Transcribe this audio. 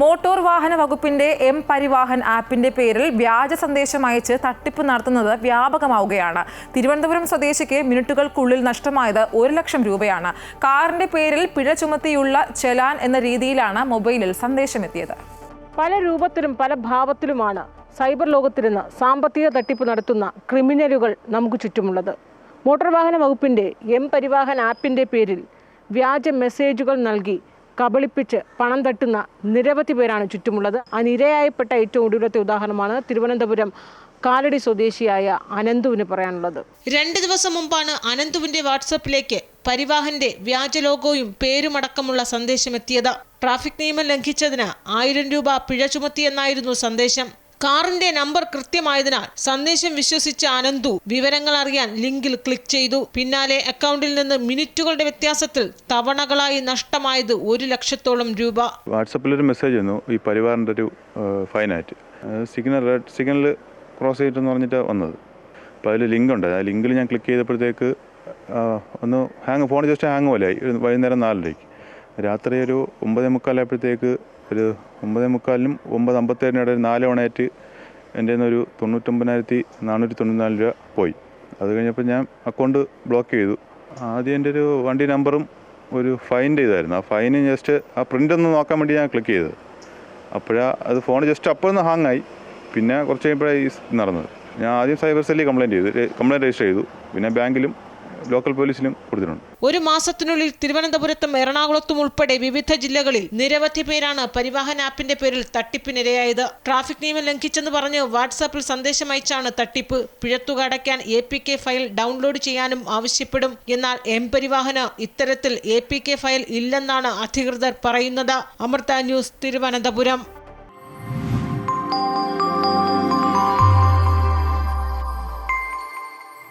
Motor വാഹന വകുപ്പിന്റെ M Parivahan ആപ്പിന്റെ പേരിൽ വ്യാജ സന്ദേശം അയച്ച് തട്ടിപ്പ് നടത്തുന്നത് വ്യാപകമാവുകയാണ്. തിരുവനന്തപുരം സ്വദേശിക്ക് മിനിറ്റുകൾക്കുള്ളിൽ നഷ്ടമായത് ഒരു ലക്ഷം രൂപയാണ്. കാറിന്റെ പേരിൽ പിഴ ചുമത്തിയുള്ള ചെലാൻ എന്ന രീതിയിലാണ് മൊബൈലിൽ സന്ദേശം എത്തിയത് പല രൂപത്തിലും പല ഭാവത്തിലുമാണ് സൈബർ ലോകത്തിരുന്ന് സാമ്പത്തിക തട്ടിപ്പ് നടത്തുന്ന ക്രിമിനലുകൾ നമുക്ക് ചുറ്റുമുള്ളത്. മോട്ടോർ വാഹന വകുപ്പിന്റെ എം പരിവാഹൻ ആപ്പിന്റെ പേരിൽ വ്യാജ മെസ്സേജുകൾ നൽകി കബളിപ്പിച്ച് പണം തട്ടുന്ന നിരവധി പേരാണ് ചുറ്റുമുള്ളത്. അതിനിരയായപ്പെട്ട ഏറ്റവും ഒടുവിലത്തെ ഉദാഹരണമാണ് തിരുവനന്തപുരം കാലടി സ്വദേശിയായ അനന്തുവിന് പറയാനുള്ളത്. രണ്ട് ദിവസം മുമ്പാണ് അനന്തുവിന്റെ വാട്സപ്പിലേക്ക് പരിവാഹന്റെ വ്യാജ ലോഗോയും പേരുമടക്കമുള്ള സന്ദേശമെത്തിയത്. ട്രാഫിക് നിയമം ലംഘിച്ചതിന് ആയിരം രൂപ പിഴ ചുമത്തിയെന്നായിരുന്നു സന്ദേശം. കാറിന്റെ നമ്പർ കൃത്യമായതിനാൽ സന്ദേശം വിശ്വസിച്ച അനന്തു വിവരങ്ങൾ അറിയാൻ ലിങ്കിൽ ക്ലിക്ക് ചെയ്തു. പിന്നാലെ അക്കൗണ്ടിൽ നിന്ന് മിനിറ്റുകളുടെ വ്യത്യാസത്തിൽ തവണകളായി നഷ്ടമായത് ഒരു ലക്ഷത്തോളം രൂപ. വാട്സപ്പിൽ ഒരു മെസ്സേജ് വന്നു. ഈ പരിവാറിന്റെ ഒരു ഫൈനായിട്ട് സിഗ്നൽ റെഡ് സിഗ്നൽ ക്രോസ് ചെയ്തിട്ടെന്ന് പറഞ്ഞിട്ട് വന്നത്. അപ്പോൾ അതിൽ ലിങ്ക് ഉണ്ട് ആ ലിങ്കിൽ ഞാൻ ക്ലിക്ക് ചെയ്തപ്പോഴത്തേക്ക് ഒന്ന് ഹാങ് ഫോൺ ജസ്റ്റ് ഹാങ് പോലെ ആയി ഒരു വൈകുന്നേരം നാലരയ്ക്ക്. രാത്രി ഒരു ഒമ്പതേ മുക്കാലായപ്പോഴത്തേക്ക് ഒരു ഒമ്പതേ മുക്കാലിനും ഒമ്പത് അമ്പത്തേഴിനും ഇടയിൽ നാല് തവണയായിട്ട് എന്റെ ഒരു തൊണ്ണൂറ്റൊമ്പതിനായിരത്തി നാനൂറ്റി തൊണ്ണൂറ്റിനാല് രൂപ പോയി. അത് കഴിഞ്ഞപ്പോൾ ഞാൻ അക്കൗണ്ട് ബ്ലോക്ക് ചെയ്തു. ആദ്യം എന്റെ ഒരു വണ്ടി നമ്പറും ഒരു ഫൈൻ ചെയ്തായിരുന്നു. ആ ഫൈന് ജസ്റ്റ് ആ പ്രിന്റ് ഒന്ന് നോക്കാൻ വേണ്ടി ഞാൻ ക്ലിക്ക് ചെയ്തത്. അപ്പോഴാ അത് ഫോൺ ജസ്റ്റ് അപ്പോൾ ഒന്ന് ഹാങ് ആയി. പിന്നെ കുറച്ച് കഴിയുമ്പോഴാണ് ഈ നടന്നത്. ഞാൻ ആദ്യം സൈബർ സെല്ലിൽ കംപ്ലയിന്റ് ചെയ്തു. കംപ്ലയിന്റ് രജിസ്റ്റർ ചെയ്തു. പിന്നെ ബാങ്കിലും ലോക്കൽ പോലീസിലും കൊടുത്തിട്ടുണ്ട്. ഒരു മാസത്തിനുള്ളിൽ തിരുവനന്തപുരത്തും എറണാകുളത്തും ഉൾപ്പെടെ വിവിധ ജില്ലകളിൽ നിരവധി പേരാണ് പരിവാഹൻ ആപ്പിന്റെ പേരിൽ തട്ടിപ്പിനിരയായത്. ട്രാഫിക് നിയമം ലംഘിച്ചെന്ന് പറഞ്ഞ് വാട്സാപ്പിൽ സന്ദേശം അയച്ചാണ് തട്ടിപ്പ്. പിഴത്തുക അടയ്ക്കാൻ A P K file download ചെയ്യാനും ആവശ്യപ്പെടും. എന്നാൽ എം പരിവാഹന് ഇത്തരത്തിൽ എ പി കെ ഫയൽ ഇല്ലെന്നാണ് അധികൃതർ പറയുന്നത്. അമൃത ന്യൂസ് തിരുവനന്തപുരം.